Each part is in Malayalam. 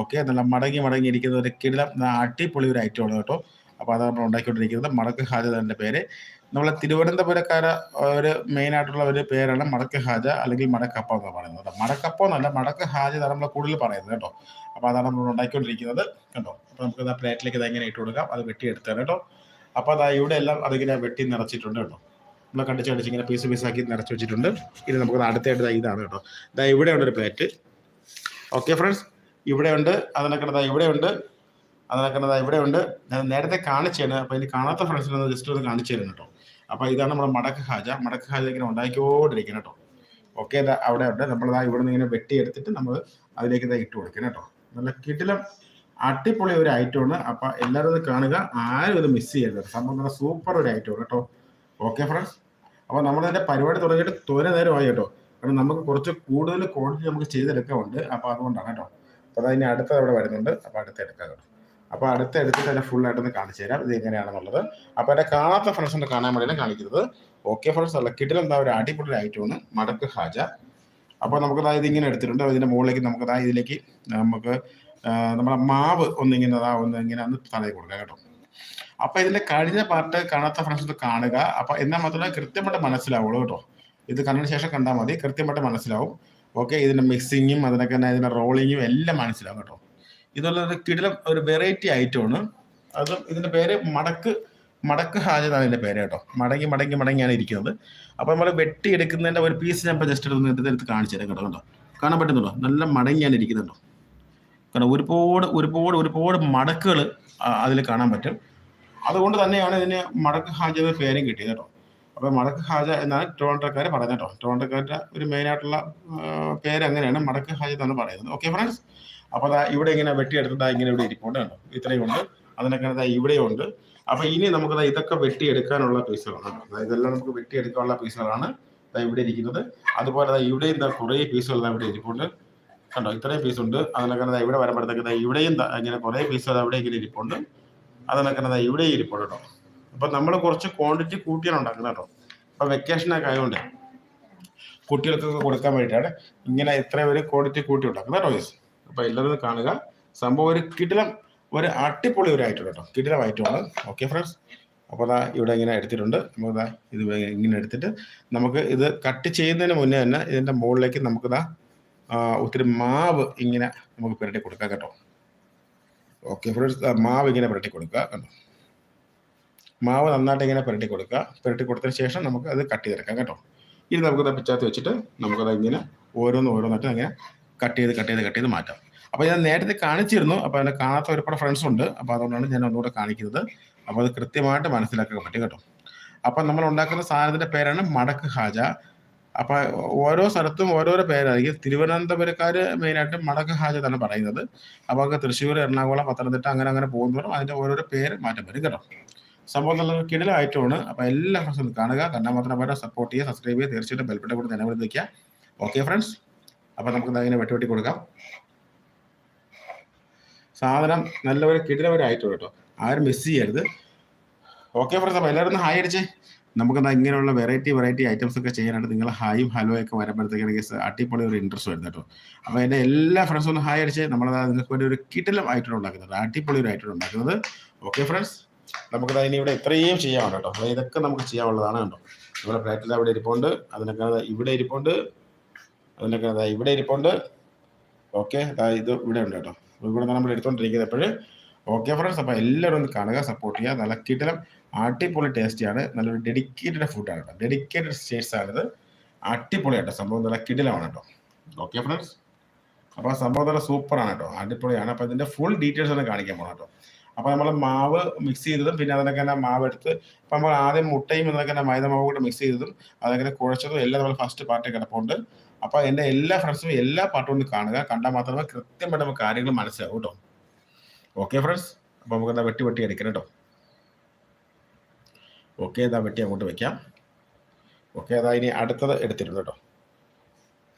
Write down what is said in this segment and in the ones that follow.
ഓക്കെ നല്ല മടങ്ങി മടങ്ങിയിരിക്കുന്ന ഒരു കിടിലം അടിപൊളി ഒരു ഐറ്റമാണ് കേട്ടോ. അപ്പോൾ അതാണ് നമ്മൾ ഉണ്ടാക്കിക്കൊണ്ടിരിക്കുന്നത്. മടക്ക് ഹാജ പേര്. നമ്മളെ തിരുവനന്തപുരക്കാര ഒരു മെയിൻ ആയിട്ടുള്ള ഒരു പേരാണ് മടക്ക് ഹാജ അല്ലെങ്കിൽ മടക്കപ്പ എന്ന് പറയുന്നത് കേട്ടോ. മടക്കപ്പ എന്നല്ല മടക്ക് ഹാജ എന്നാണ് നമ്മൾ കൂടുതൽ പറയുന്നത് കേട്ടോ. അപ്പോൾ അതാണ് നമ്മൾ ഉണ്ടാക്കിക്കൊണ്ടിരിക്കുന്നത് കേട്ടോ. അപ്പോൾ നമുക്ക് ആ പ്ലേറ്റിലേക്ക് ഇതെങ്ങനെ ഇട്ട് കൊടുക്കാം. അത് വെട്ടിയെടുത്താണ് കേട്ടോ. അപ്പോൾ അതാ ഇവിടെ എല്ലാം അതിങ്ങനെ വെട്ടി നിറച്ചിട്ടുണ്ട് കേട്ടോ. നമ്മൾ കണ്ടിച്ച് കണ്ടിച്ച് ഇങ്ങനെ പീസ് പീസാക്കി നിറച്ച് വെച്ചിട്ടുണ്ട്. ഇനി നമുക്ക് അടുത്തായിട്ട് ഇതാണ് കേട്ടോ. ഇതാ ഇവിടെ ഉണ്ട് ഒരു പ്ലേറ്റ് ഓക്കെ ഫ്രണ്ട്സ് ഇവിടെ ഉണ്ട് അതിനൊക്കെ ദാ ഇവിടെ ഉണ്ട് അതിനൊക്കെ ദാ ഇവിടെ ഉണ്ട് ഞാൻ നേരത്തെ കാണിച്ചാണ് അപ്പോൾ ഇനി കാണാത്ത ഫ്രണ്ട്സിനൊന്ന് ജസ്റ്റ് ഒന്ന് കാണിച്ചു തരുന്നു കേട്ടോ. അപ്പോൾ ഇതാണ് നമ്മുടെ മടക്ക് ഹാജ. മടക്ക് ഹാജ ഇങ്ങനെ ഉണ്ടാക്കിക്കോണ്ടിരിക്കുന്നത് കേട്ടോ. ഓക്കെ അവിടെ ഉണ്ട്. നമ്മൾ ദാ ഇവിടെ നിന്ന് ഇങ്ങനെ വെട്ടിയെടുത്തിട്ട് നമ്മൾ അതിലേക്ക് ഇതാ ഇട്ട് കൊടുക്കണം കേട്ടോ. നല്ല കിടിലം അടിപൊളി ഒരു ഐറ്റമാണ് അപ്പൊ എല്ലാവരും ഇത് കാണുക. ആരും ഇത് മിസ് ചെയ്യരുത് സംഭവം നല്ല സൂപ്പർ ഒരു ഐറ്റമാണ് കേട്ടോ. ഓക്കെ ഫ്രണ്ട്സ് അപ്പോൾ നമ്മളതിന്റെ പരിപാടി തുടങ്ങിയിട്ട് തോരെ നേരമായി കേട്ടോ. കാരണം നമുക്ക് കുറച്ച് കൂടുതൽ ക്വാണ്ടിറ്റി നമുക്ക് ചെയ്തെടുക്കാറുണ്ട് അപ്പോൾ അതുകൊണ്ടാണ് കേട്ടോ. അപ്പോൾ അതിന് അടുത്ത അവിടെ വരുന്നുണ്ട്. അപ്പോൾ അടുത്ത് എടുക്കാം. കേട്ടോ അപ്പോൾ അടുത്ത് എടുത്തിട്ട് തന്നെ ഫുൾ ആയിട്ടൊന്ന് കാണിച്ചു തരാം. ഇത് എങ്ങനെയാണെന്നുള്ളത്. അപ്പോൾ എന്നെ കാണാത്ത ഫ്രണ്ട്സ് ഒന്ന് കാണാൻ വേണ്ടിയാണ് കാണിക്കരുത് ഓക്കെ ഫ്രണ്ട്സ് അല്ല കിട്ടിൽ എന്താ ഒരു അടിപൊളി ഐറ്റമാണ് മടക്ക് ഹാജ. അപ്പോൾ നമുക്ക് അതായത് ഇങ്ങനെ എടുത്തിട്ടുണ്ട്. ഇതിന്റെ മുകളിലേക്ക് നമുക്ക് ദാ ഇതിലേക്ക് നമുക്ക് നമ്മുടെ മാവ് ഒന്നിങ്ങനെ അതാ ഒന്ന് ഇങ്ങനെ ഒന്ന് തലയിൽ കൊടുക്കാം കേട്ടോ. അപ്പൊ ഇതിന്റെ കഴിഞ്ഞ പാർട്ട് കാണാത്ത ഫ്രണ്ട്സ് ഒന്ന് കാണുക. അപ്പൊ എന്നാൽ മാത്രമേ കൃത്യമായിട്ട് മനസ്സിലാവുള്ളൂ കേട്ടോ. ഇത് കണ്ടതിന് ശേഷം കണ്ടാൽ മതി. കൃത്യമായിട്ട് മനസ്സിലാവും. ഓക്കെ ഇതിന്റെ മിക്സിങ്ങും അതിനൊക്കെ തന്നെ ഇതിന്റെ റോളിങ്ങും എല്ലാം മനസ്സിലാവും കേട്ടോ. ഇതുള്ള ഒരു കിടിലം ഒരു വെറൈറ്റി ഐറ്റമാണ് അതും ഇതിന്റെ പേര് മടക്ക് മടക്ക് ഹാജ എന്നാണ് പേര് കേട്ടോ. മടങ്ങി മടങ്ങി മടങ്ങിയാണ് ഇരിക്കുന്നത്. അപ്പൊ നമ്മൾ വെട്ടി എടുക്കുന്നതിന്റെ ഒരു പീസ് ഞാൻ ഇപ്പൊ ജസ്റ്റ് എടുത്ത് എടുത്ത് കാണിച്ചു തരാം കേട്ടോ കേട്ടോ കാണാൻ പറ്റുന്നുണ്ടോ? നല്ല മടങ്ങിയാണ് ഇരിക്കുന്നുണ്ടോ കാരണം ഒരുപാട് ഒരുപാട് ഒരുപാട് മടക്കുകൾ അതിൽ കാണാൻ പറ്റും. അതുകൊണ്ട് തന്നെയാണ് ഇതിന് മടക്ക് ഹാജ എന്ന പേരും കിട്ടിയത് കേട്ടോ. അപ്പോൾ മടക്ക് ഹാജ എന്നാണ് ടൊറോണ്ടോക്കാർ പറയുന്നത് കേട്ടോ. ഒരു മെയിൻ ആയിട്ടുള്ള പേര് അങ്ങനെയാണ് മടക്ക് ഹാജ എന്നാണ് പറയുന്നത്. ഓക്കെ ഫ്രണ്ട്സ് അപ്പോൾ അതാ ഇവിടെ ഇങ്ങനെ വെട്ടിയെടുത്തിട്ട് ദാ ഇങ്ങനെ ഇവിടെ ഇരിപ്പുണ്ട് കണ്ടോ? ഇത്രയും ഉണ്ട്. അതിനൊക്കെ ദാ ഇവിടെയുണ്ട് അപ്പോൾ ഇനി നമുക്ക് ഇതൊക്കെ വെട്ടിയെടുക്കാനുള്ള പീസുകളാണ് കേട്ടോ. ഇതെല്ലാം നമുക്ക് വെട്ടിയെടുക്കാനുള്ള പീസുകളാണ് ഇവിടെ ഇരിക്കുന്നത്. അതുപോലെ ഇവിടെയും ദാ കുറേ പീസുകൾ ഇവിടെ ഇരിപ്പുണ്ട്. കണ്ടോ? ഇത്രയും പീസ് ഉണ്ട് അതിനൊക്കെ ഇവിടെ വരുമ്പോഴത്തേക്ക് ഇവിടെയും ഇങ്ങനെ കുറേ പീസുകൾ അവിടെ ഇങ്ങനെ ഇരിപ്പുണ്ട്. അതിനൊക്കെ ഇവിടെയും ഇരിപ്പുണ്ട് കേട്ടോ. അപ്പൊ നമ്മൾ കുറച്ച് ക്വാണ്ടിറ്റി കൂട്ടിയാണ് ഉണ്ടാക്കുന്നത് കേട്ടോ. അപ്പൊ വെക്കേഷനൊക്കെ ആയതുകൊണ്ട് കുട്ടികൾക്കൊക്കെ കൊടുക്കാൻ വേണ്ടിയിട്ടാണ് ഇങ്ങനെ എത്ര ഒരു ക്വാണ്ടിറ്റി കൂട്ടി ഉണ്ടാക്കുന്നത് കേട്ടോ യെസ് അപ്പൊ എല്ലാവരും കാണുക. സംഭവം ഒരു കിടിലം ഒരു അടിപൊളി ഒരു ഐറ്റം കേട്ടോ. കിടിലം ഐറ്റമാണ് ഓക്കെ ഫ്രണ്ട്സ് അപ്പോൾ അതാ ഇവിടെ ഇങ്ങനെ എടുത്തിട്ടുണ്ട്. നമുക്ക് അതാ ഇത് ഇങ്ങനെ എടുത്തിട്ട് നമുക്ക് ഇത് കട്ട് ചെയ്യുന്നതിന് മുന്നേ തന്നെ ഇതിന്റെ മുകളിലേക്ക് നമുക്ക് ദാ ആ, ഒത്തിരി മാവ് ഇങ്ങനെ നമുക്ക് പുരട്ടി കൊടുക്കാം കേട്ടോ. ഓക്കെ ഫ്രണ്ട്സ് മാവ് ഇങ്ങനെ പുരട്ടി കൊടുക്കുക കണ്ടോ മാവ് നന്നായിട്ട് ഇങ്ങനെ പുരട്ടി കൊടുക്കുക. പുരട്ടി കൊടുത്തതിന് ശേഷം നമുക്ക് അത് കട്ട് ചെയ്തെടുക്കാം കേട്ടോ. ഇനി നമുക്കത് പിച്ചാത്തി വെച്ചിട്ട് നമുക്കത് ഇങ്ങനെ ഓരോന്ന് ഓരോന്നായിട്ട് അങ്ങനെ കട്ട് ചെയ്ത് കട്ട് ചെയ്ത് കട്ട് ചെയ്ത് മാറ്റാം. അപ്പോൾ ഞാൻ നേരത്തെ കാണിച്ചിരുന്നു. അപ്പോൾ അതിനെ കാണാത്ത ഒരുപാട് ഫ്രണ്ട്സ് ഉണ്ട്. അപ്പോൾ അതുകൊണ്ടാണ് ഞാൻ ഒന്നുകൂടെ കാണിക്കുന്നത്. അപ്പോൾ അത് കൃത്യമായിട്ട് മനസ്സിലാക്കാൻ പറ്റും കേട്ടോ. അപ്പം നമ്മൾ ഉണ്ടാക്കുന്ന സാധനത്തിന്റെ പേരാണ് മടക്ക് ഹാജ. അപ്പൊ ഓരോ സ്ഥലത്തും ഓരോരോ പേരായിരിക്കും. തിരുവനന്തപുരക്കാർ മെയിനായിട്ട് മടക്ക് ഹാജ എന്നാണ് പറയുന്നത്. അപ്പോൾ തൃശ്ശൂർ എറണാകുളം പത്തനംതിട്ട അങ്ങനെ അങ്ങനെ പോകുന്നവരും അതിന്റെ ഓരോരോ പേര് മാറ്റം വരും കേട്ടോ. സംഭവം നല്ല കിടില ആയിട്ടുമാണ് അപ്പോൾ എല്ലാ ഫ്രണ്ട്സും കാണുക. കണ്ടാൽ മാത്രം പോരാ. സപ്പോർട്ട് ചെയ്യുക സബ്സ്ക്രൈബ് ചെയ്യുക. തീർച്ചയായിട്ടും ബെൽബട്ടൻ കൂടെ നിലവിൽ നിൽക്കുക ഓക്കെ ഫ്രണ്ട്സ് അപ്പോൾ നമുക്ക് അതിനെ ഇങ്ങനെ വെട്ടി വെട്ടി കൊടുക്കാം. സാധനം നല്ല ഒരു ഒരു ഐറ്റം കേട്ടോ. ആരും മിസ് ചെയ്യരുത്. ഓക്കെ ഫ്രണ്ട്സ് അപ്പൊ എല്ലാവരും ഹായ് അടിച്ചേ. നമുക്ക് ദാ ഇങ്ങനെയുള്ള വെറൈറ്റി വെറൈറ്റി ഐറ്റംസ് ഒക്കെ ചെയ്യാനായിട്ട് നിങ്ങൾ ഹായും ഹലോ ഒക്കെ വരുമ്പോഴത്തേക്കാണെങ്കിൽ അടിപൊളി ഒരു ഇൻട്രസ്റ്റ് വരുന്നത് കേട്ടോ. അപ്പോൾ എന്റെ എല്ലാ ഫ്രണ്ട്സും ഒന്ന് ഹായ് അടിച്ച്. നമ്മളത് നിങ്ങൾക്ക് വേണ്ടി ഒരു കിടിലം ഐറ്റം ഉണ്ടാക്കുന്നുണ്ട്. അടിപൊളി ഒരു ഐറ്റം ഉണ്ടാക്കുന്നത്. ഓക്കെ ഫ്രണ്ട്സ് നമുക്ക് ദാ ഇനി ഇവിടെ ഇത്രയും ചെയ്യാനുണ്ട് കേട്ടോ. അപ്പോൾ ഇതൊക്കെ നമുക്ക് ചെയ്യാനുള്ളതാണ് കേട്ടോ നമ്മുടെ പ്ലേറ്റിൽ അവിടെ ഇരിപ്പുണ്ട്. അതിനൊക്കെ ഇവിടെ ഇരിപ്പുണ്ട്. അതിനൊക്കെ ഇവിടെ ഇരിപ്പുണ്ട്. ഓക്കെ ഇത് ഇവിടെ ഉണ്ട് കേട്ടോ. ഇവിടെ നമ്മൾ എടുത്തുകൊണ്ടിരിക്കുന്നത് എപ്പോഴും? ഓക്കെ ഫ്രണ്ട്സ് അപ്പോൾ എല്ലാവരും ഒന്ന് കാണുക സപ്പോർട്ട് ചെയ്യുക. നല്ല കിട്ടലം അടിപൊളി ടേസ്റ്റിയാണ് നല്ലൊരു ഡെഡിക്കേറ്റഡ് ഫുഡാണ് കേട്ടോ. ഡെഡിക്കേറ്റഡ് സ്റ്റേറ്റ്സ് ആണിത്. അടിപൊളിയാട്ടോ സംഭവം നല്ല കിടിലമാണ് കേട്ടോ. ഓക്കെ ഫ്രണ്ട്സ് അപ്പോൾ സംഭവം നല്ല സൂപ്പറാണ് കേട്ടോ. അടിപൊളിയാണ്. അപ്പോൾ ഇതിന്റെ ഫുൾ ഡീറ്റെയിൽസ് ഒന്ന് കാണിക്കാൻ പോകണം കേട്ടോ. അപ്പോൾ നമ്മൾ മാവ് മിക്സ് ചെയ്തതും പിന്നെ അതിനൊക്കെ തന്നെ മാവ് എടുത്ത് ഇപ്പം നമ്മൾ ആദ്യം മുട്ടയും അതിനൊക്കെ തന്നെ മൈദ മാവ് കൂടെ മിക്സ് ചെയ്തതും അതൊക്കെ കുഴച്ചതും എല്ലാം നമ്മൾ ഫസ്റ്റ് പാർട്ടി കിടപ്പുണ്ട്. അപ്പോൾ എന്റെ എല്ലാ ഫ്രണ്ട്സും എല്ലാ പാട്ടും കാണുക. കണ്ടാൽ മാത്രമേ കൃത്യമായിട്ട് നമുക്ക് കാര്യങ്ങൾ മനസ്സിലാവും കേട്ടോ. ഓക്കെ ഫ്രണ്ട്സ് അപ്പോൾ നമുക്ക് എന്താ വെട്ടി വെട്ടി എടുക്കണം കേട്ടോ. ഓക്കെ ഇതാ വെട്ടി അങ്ങോട്ട് വെക്കാം. ഓക്കെ അതാ ഇനി അടുത്തത് എടുത്തിരുന്നു കേട്ടോ.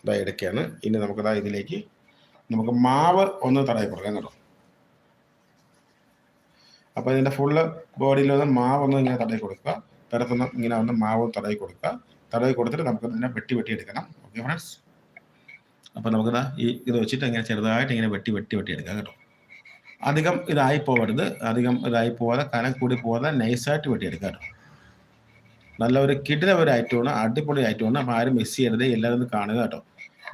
ഇതാ എടുക്കുകയാണ്. ഇനി നമുക്കതാ ഇതിലേക്ക് നമുക്ക് മാവ് ഒന്ന് തടയി കൊടുക്കാം കേട്ടോ. അപ്പോൾ ഇതിന്റെ ഫുള്ള് ബോഡിയിലൊന്ന് മാവ് ഒന്ന് ഇങ്ങനെ തടയി കൊടുക്കുക. പിറത്തൊന്ന് ഇങ്ങനെ ഒന്ന് മാവ് തടയി കൊടുക്കുക. തടയി കൊടുത്തിട്ട് നമുക്ക് ഇതിനെ വെട്ടി വെട്ടി എടുക്കണം. ഓക്കെ ഫ്രണ്ട്സ് അപ്പോൾ നമുക്ക് ഈ ഇത് വെച്ചിട്ട് ഇങ്ങനെ ചെറുതായിട്ട് ഇങ്ങനെ വെട്ടി വെട്ടി വെട്ടി എടുക്കാം കേട്ടോ. അധികം ഇതായി പോകരുത്. അധികം ഇതായി പോകാതെ കനം കൂടി പോകാതെ നൈസായിട്ട് വെട്ടിയെടുക്കാം കേട്ടോ. നല്ല ഒരു കിടില ഒരു ഐറ്റമാണ് അടിപൊളി ഐറ്റമാണ് അപ്പോൾ ആരും മിസ് ചെയ്യരുത്. എല്ലാവരും കാണുക കേട്ടോ.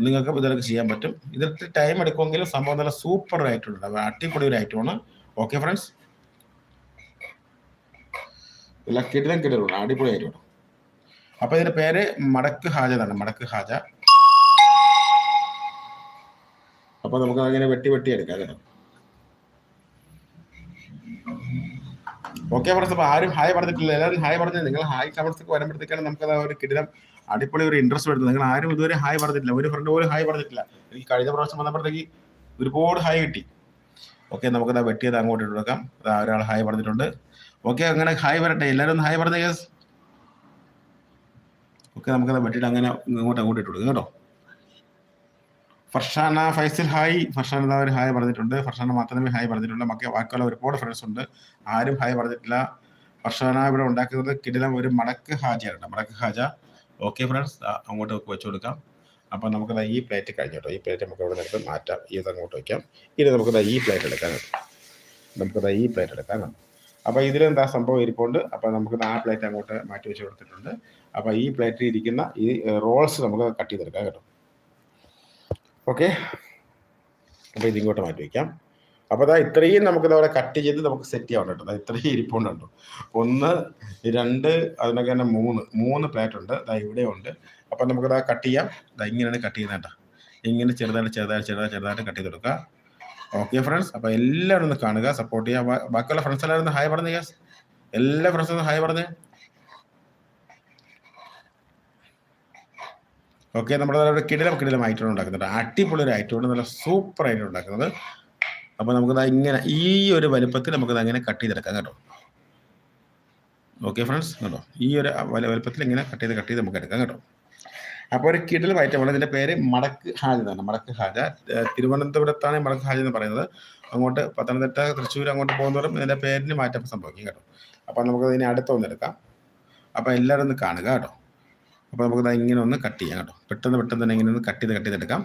നിങ്ങൾക്ക് ഇതൊക്കെ ചെയ്യാൻ പറ്റും. ഇതിൽ ടൈം എടുക്കുമെങ്കിലും സംഭവം നല്ല സൂപ്പർ ഐറ്റം ഉണ്ട് അടിപൊളി ഒരു ഐറ്റമാണ് ഓക്കെ ഫ്രണ്ട്സ് ഇല്ല കിടിലം കിടിലുണ്ട് അടിപൊളി ഐറ്റമാണ് അപ്പോൾ ഇതിന്റെ പേര് മടക്ക് ഹാജ എന്നാണ് മടക്ക് ഹാജ. അപ്പോൾ നമുക്ക് അങ്ങനെ വെട്ടി വെട്ടി എടുക്കാം കേട്ടോ. ഓക്കെ ഫ്രണ്ട്സ് അപ്പോൾ ആരും ഹായ് പറഞ്ഞിട്ടില്ല. എല്ലാവരും ഹായ് പറഞ്ഞത് നിങ്ങൾ ഹായ് കമൻസൊക്കെ വരുമ്പോഴത്തേക്കാണ് നമുക്ക് ആ ഒരു കിടിലം അടിപൊളി ഒരു ഇൻട്രസ്റ്റ് വരുന്നത്. നിങ്ങൾ ആരും ഇതുവരെ ഹായ് പറഞ്ഞിട്ടില്ല. ഒരു ഫ്രണ്ട് പോലും ഹായ് പറഞ്ഞിട്ടില്ല. എനിക്ക് കഴിഞ്ഞ പ്രാവശ്യം വന്നപ്പോഴത്തേക്ക് ഒരുപാട് ഹായ് കിട്ടി. ഓക്കെ നമുക്കത് വെട്ടിയത് അങ്ങോട്ട് ഇട്ട് കൊടുക്കാം ഒരാൾ ഹായ് പറഞ്ഞിട്ടുണ്ട്. ഓക്കെ അങ്ങനെ ഹായ് വരട്ടെ. എല്ലാവരും ഹായ് പറഞ്ഞ കേസ് ഓക്കെ നമുക്കത് പറ്റിയിട്ട് അങ്ങനെ ഇങ്ങോട്ട് അങ്ങോട്ട് ഇട്ട് കേട്ടോ. ഫർഷാന ഫൈസൽ ഹായ് ഫർഷാന എന്താ ഒരു ഹായ് പറഞ്ഞിട്ടുണ്ട്. ഫർഷാന മാത്രമേ ഹായ് പറഞ്ഞിട്ടുണ്ട് മക്കെ ബാക്കിയുള്ള ഒരുപാട് ഫ്രണ്ട്സ് ഉണ്ട്. ആരും ഹായ് പറഞ്ഞിട്ടില്ല. ഫർഷാന ഇവിടെ ഉണ്ടാക്കുന്നത് കിടിലം ഒരു മടക്ക് ഹാജയാണ് മടക്ക് ഹാജ. ഓക്കെ ഫ്രണ്ട്സ് അങ്ങോട്ട് വെച്ച് കൊടുക്കാം. അപ്പോൾ നമുക്കത് ഈ പ്ലേറ്റ് കഴിഞ്ഞു കേട്ടോ. ഈ പ്ലേറ്റ് നമുക്ക് ഇവിടെ നിന്ന് മാറ്റാം. ഇത് അങ്ങോട്ട് വയ്ക്കാം ഇനി നമുക്കത് ഈ പ്ലേറ്റ് എടുക്കാൻ കേട്ടോ. നമുക്കത് ഈ പ്ലേറ്റ് എടുക്കാൻ കേട്ടോ. അപ്പോൾ ഇതിലെന്താ സംഭവം? ഇരിപ്പുണ്ട്. അപ്പോൾ നമുക്ക് ആ പ്ലേറ്റ് അങ്ങോട്ട് മാറ്റി വെച്ച് കൊടുത്തിട്ടുണ്ട്. അപ്പോൾ ഈ പ്ലേറ്റിൽ ഇരിക്കുന്ന ഈ റോൾസ് നമുക്ക് കട്ട് ചെയ്തെടുക്കാം കേട്ടോ. ഓക്കെ അപ്പോൾ ഇതിങ്ങോട്ട് മാറ്റി വെക്കാം. അപ്പോൾ അതാ ഇത്രയും നമുക്ക് അവിടെ കട്ട് ചെയ്ത് നമുക്ക് സെറ്റ് ചെയ്യാൻ കേട്ടോ. ഇത്രയും ഇരിപ്പുണ്ടോ ഒന്ന് രണ്ട് അതിനൊക്കെ തന്നെ മൂന്ന് മൂന്ന് പ്ലേറ്റ് ഉണ്ട്. അതാ ഇവിടെ ഉണ്ട്. അപ്പോൾ നമുക്കത് കട്ട് ചെയ്യാം. ഇങ്ങനെയാണ് കട്ട് ചെയ്യുന്നത് കേട്ടോ. ഇങ്ങനെ ചെറുതായിട്ട് ചെറുതായിട്ട് ചെറുതായിട്ട് ചെറുതായിട്ട് കട്ട് ചെയ്ത് കൊടുക്കുക ഓക്കെ ഫ്രണ്ട്സ് അപ്പോൾ എല്ലാവരും ഒന്ന് കാണുക സപ്പോർട്ട് ചെയ്യുക. ബാക്കിയുള്ള ഫ്രണ്ട്സ് എല്ലാവരും ഹായ് പറഞ്ഞു യെസ് എല്ലാ ഫ്രണ്ട്സും ഹായ് പറഞ്ഞേ. ഓക്കെ നമ്മുടെ നല്ല കിടിലം കിടിലം ഐറ്റം ഉണ്ടാക്കുന്നുണ്ട്. അടിപൊളി ഒരു ഐറ്റമാണ് നല്ല സൂപ്പർ ഐറ്റം ഉണ്ടാക്കുന്നത് അപ്പോൾ നമുക്കത് ഇങ്ങനെ ഈ ഒരു വലുപ്പത്തിൽ നമുക്കത് അങ്ങനെ കട്ട് ചെയ്തെടുക്കാം കേട്ടോ. ഓക്കെ ഫ്രണ്ട്സ് കേട്ടോ ഈ ഒരു വല- വലുപ്പത്തിൽ ഇങ്ങനെ കട്ട് ചെയ്ത് കട്ട് ചെയ്ത് നമുക്ക് എടുക്കാം കേട്ടോ. അപ്പോൾ ഒരു കിടൽ ഐറ്റമാണ് ഇതിന്റെ പേര് മടക്ക് ഹാജ എന്നാണ്. മടക്ക് ഹാജ. തിരുവനന്തപുരത്താണ് മടക്ക് ഹാജ എന്ന് പറയുന്നത്. അങ്ങോട്ട് പത്തനംതിട്ട തൃശ്ശൂർ അങ്ങോട്ട് പോകുന്നവരും ഇതിന്റെ പേരിന് മാറ്റം സംഭവിക്കും കേട്ടോ. അപ്പോൾ നമുക്ക് ഇതിനെ അടുത്ത എടുക്കാം. അപ്പോൾ എല്ലാവരും ഒന്ന് കാണുക കേട്ടോ. അപ്പോൾ നമുക്ക് ദാ ഇങ്ങനെ ഒന്ന് കട്ട് ചെയ്യാം കേട്ടോ. പെട്ടെന്ന് പെട്ടെന്ന് തന്നെ ഇങ്ങനെ ഒന്ന് കട്ട് ചെയ്ത് കട്ട് ചെയ്തെടുക്കാം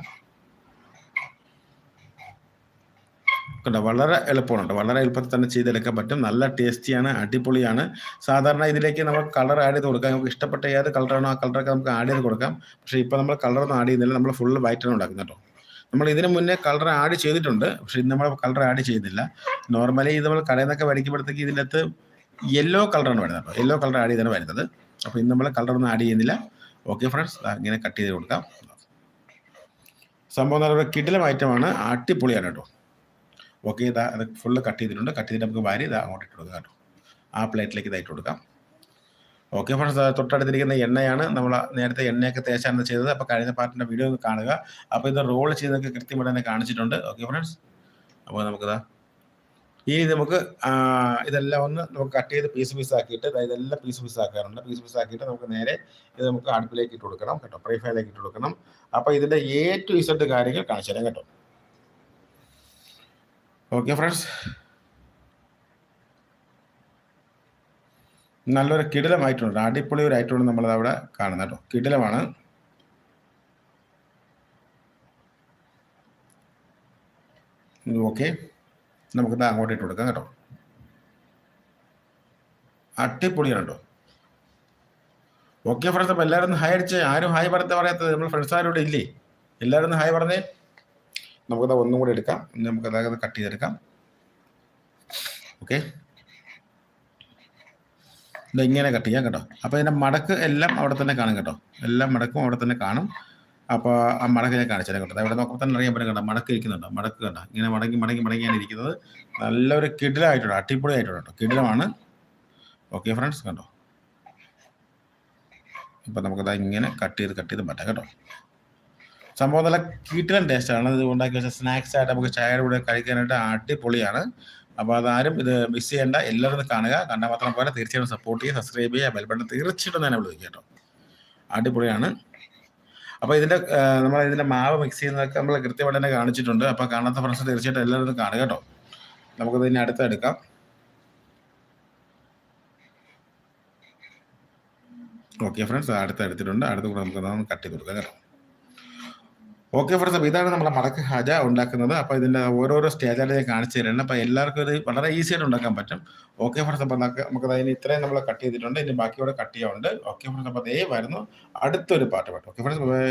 കണ്ടോ? വളരെ എളുപ്പമാണ് വളരെ എളുപ്പത്തിൽ തന്നെ ചെയ്തെടുക്കാൻ പറ്റും. നല്ല ടേസ്റ്റിയാണ് അടിപൊളിയാണ്. സാധാരണ ഇതിലേക്ക് നമ്മൾ കളർ ആഡ് ചെയ്ത് കൊടുക്കാം. നമുക്ക് ഇഷ്ടപ്പെട്ട ഏത് കളറാണോ ആ കളറൊക്കെ നമുക്ക് ആഡ് ചെയ്ത് കൊടുക്കാം. പക്ഷേ ഇപ്പോൾ നമ്മൾ കളറൊന്നും ആഡ് ചെയ്യുന്നില്ല. നമ്മൾ ഫുൾ വൈറ്റ് ആണ് ഉണ്ടാക്കുന്നത് കേട്ടോ. നമ്മൾ ഇതിനു മുന്നേ കളർ ആഡ് ചെയ്തിട്ടുണ്ട്. പക്ഷേ ഇന്ന് നമ്മൾ കളർ ആഡ് ചെയ്യുന്നില്ല. നോർമലി ഇത് നമ്മൾ കടയിൽ നിന്നൊക്കെ മേടിക്കുമ്പോഴത്തേക്ക് ഇതിന്റെ അകത്ത് യെല്ലോ കളറാണ് വരുന്നത് അപ്പോൾ യെല്ലോ കളർ ആഡ് ചെയ്താണ് വരുന്നത്. അപ്പോൾ ഇന്ന് നമ്മൾ കളറൊന്നും ആഡ് ചെയ്യുന്നില്ല. ഓക്കെ ഫ്രണ്ട്സ് ഇങ്ങനെ കട്ട് ചെയ്ത് കൊടുക്കാം. സംഭവം നല്ല കിടിലം ഐറ്റമാണ് അടിപൊളിയാണ് കേട്ടോ. ഓക്കെ ഇതാ അത് ഫുള്ള് കട്ട് ചെയ്തിട്ടുണ്ട്. കട്ട് ചെയ്തിട്ട് നമുക്ക് വാരി ഇതാ അങ്ങോട്ട് ഇട്ട് കൊടുക്കാം കേട്ടോ. ആ പ്ലേറ്റിലേക്ക് ഇതായിട്ട് കൊടുക്കാം. ഓക്കെ ഫ്രണ്ട്സ് തൊട്ടടുത്തിരിക്കുന്ന എണ്ണയാണ്. നമ്മൾ നേരത്തെ എണ്ണയൊക്കെ തേച്ചാണ് ചെയ്തത്. അപ്പോൾ കഴിഞ്ഞ പാർട്ടിന്റെ വീഡിയോ ഒന്ന് കാണുക. അപ്പോൾ ഇത് റോൾ ചെയ്തൊക്കെ കൃത്യമായിട്ട് തന്നെ കാണിച്ചിട്ടുണ്ട്. ഓക്കെ ഫ്രണ്ട്സ് അപ്പോൾ നമുക്കിതാ ഇനി നമുക്ക് ഇതെല്ലാം ഒന്ന് നമുക്ക് കട്ട് ചെയ്ത് പീസ് പീസ് ആക്കിയിട്ട് ഇതെല്ലാം പീസ് പീസ് ആക്കാറുണ്ട്. പീസ് പീസ് ആക്കിയിട്ട് നമുക്ക് നേരെ ഇത് നമുക്ക് അടുപ്പിലേക്ക് ഇട്ട് കൊടുക്കണം കേട്ടോ. ഫ്രൈ ഫയറിലേക്ക് ഇട്ട് കൊടുക്കണം. അപ്പോൾ ഇതിന്റെ എ ടു ഇസഡ് കാര്യങ്ങൾ കാണിച്ചു തരാം കേട്ടോ. ഓക്കെ ഫ്രണ്ട്സ് നല്ലൊരു കിടിലമായിട്ടുണ്ട് അടിപൊളി ഒരു ഐറ്റമാണ് നമ്മളത് അവിടെ കാണുന്നത് കേട്ടോ. കിടിലമാണ്. ഓക്കെ നമുക്കിത് അങ്ങോട്ട് ഇട്ട് കൊടുക്കാം കേട്ടോ. അടിപൊളിയാണ് കേട്ടോ. ഓക്കെ ഫ്രണ്ട്സ് അപ്പോൾ എല്ലാവരും ഹായ് അടിച്ച്. ആരും ഹായ് പറഞ്ഞ പറയാത്തത്. നമ്മൾ ഫ്രണ്ട്സ് ആരും ഇല്ലേ? എല്ലാവരും ഹായ് പറഞ്ഞേ. നമുക്കത് ഒന്നും കൂടി എടുക്കാം. നമുക്ക് അതായത് കട്ട് ചെയ്തെടുക്കാം. ഓക്കെ ഇങ്ങനെ കട്ട് ചെയ്യാം കേട്ടോ. അപ്പോൾ ഇതിന്റെ മടക്ക് എല്ലാം അവിടെ തന്നെ കാണും കേട്ടോ. എല്ലാം മടക്കും അവിടെ തന്നെ കാണും. അപ്പോൾ ആ മടക്ക് ഞാൻ കാണിച്ചു തരാം കേട്ടോ. ഇവിടെ നോക്കുമ്പോൾ തന്നെ അറിയാൻ പറ്റും കേട്ടോ. മടക്ക് ഇരിക്കുന്നുണ്ടോ? മടക്ക് കേട്ടോ ഇങ്ങനെ മടങ്ങി മടങ്ങി മടങ്ങിയാണ് ഇരിക്കുന്നത് നല്ലൊരു കിടിലമായിട്ടുണ്ട് അടിപൊളി ആയിട്ടുണ്ട് കേട്ടോ. കിടിലമാണ്. ഓക്കെ ഫ്രണ്ട്സ് കണ്ടോ? അപ്പോൾ നമുക്കത് ഇങ്ങനെ കട്ട് ചെയ്ത് കട്ട് ചെയ്ത് പറ്റാം കേട്ടോ. സംഭവം നല്ല ടേസ്റ്റ് ടേസ്റ്റാണ് ഇത് ഉണ്ടാക്കി വെച്ച സ്നാക്സ് ആയിട്ട് നമുക്ക് ചായയുടെ കൂടെ കഴിക്കാനായിട്ട് അടിപൊളിയാണ്. അപ്പോൾ അതാരും ഇത് മിസ് ചെയ്യേണ്ട. എല്ലാവരും കാണുക. കണ്ടാൽ മാത്രം പോലെ തീർച്ചയായും സപ്പോർട്ട് ചെയ്യുക സബ്സ്ക്രൈബ് ചെയ്യുക ബെൽ ബട്ടൺ തീർച്ചയായിട്ടും തന്നെ വിളിക്കുക കേട്ടോ. അടിപൊളിയാണ്. അപ്പോൾ ഇതിന്റെ നമ്മൾ ഇതിന്റെ മാവ് മിക്സ് ചെയ്യുന്നതൊക്കെ നമ്മൾ കൃത്യമായിട്ട് തന്നെ കാണിച്ചിട്ടുണ്ട്. അപ്പോൾ കാണാത്ത ഫ്രണ്ട്സ് തീർച്ചയായിട്ടും എല്ലാവരും കാണുക കേട്ടോ. നമുക്കത് ഇനി അടുത്ത് എടുക്കാം. ഓക്കെ ഫ്രണ്ട്സ് അടുത്ത് എടുത്തിട്ടുണ്ട്. അടുത്ത് കൂടെ നമുക്ക് കട്ട് ചെയ്ത് കൊടുക്കാം കേട്ടോ. ഓക്കെ ഫ്രണ്ട്സ് ഇതാണ് നമ്മുടെ മടക്ക് ഹാജ ഉണ്ടാക്കുന്നത്. അപ്പോൾ ഇതിന്റെ ഓരോരോ സ്റ്റേജായിട്ട് ഞാൻ കാണിച്ചു തരുന്നുണ്ട് അപ്പോൾ എല്ലാവർക്കും ഇത് വളരെ ഈസി ആയിട്ട് ഉണ്ടാക്കാൻ പറ്റും. ഓക്കെ ഫ്രണ്ട്സ് അപ്പോൾ നമുക്ക് നമുക്ക് അതിന് ഇത്രയും നമ്മൾ കട്ട് ചെയ്തിട്ടുണ്ട്. ഇനി ബാക്കി കൂടെ കട്ട് ചെയ്യാറുണ്ട് ഓക്കെ ഫ്രണ്ട്സ് അപ്പോൾ അതേ വരുന്നു. അടുത്തൊരു പാട്ട് പാട്ട്. Okay friends bye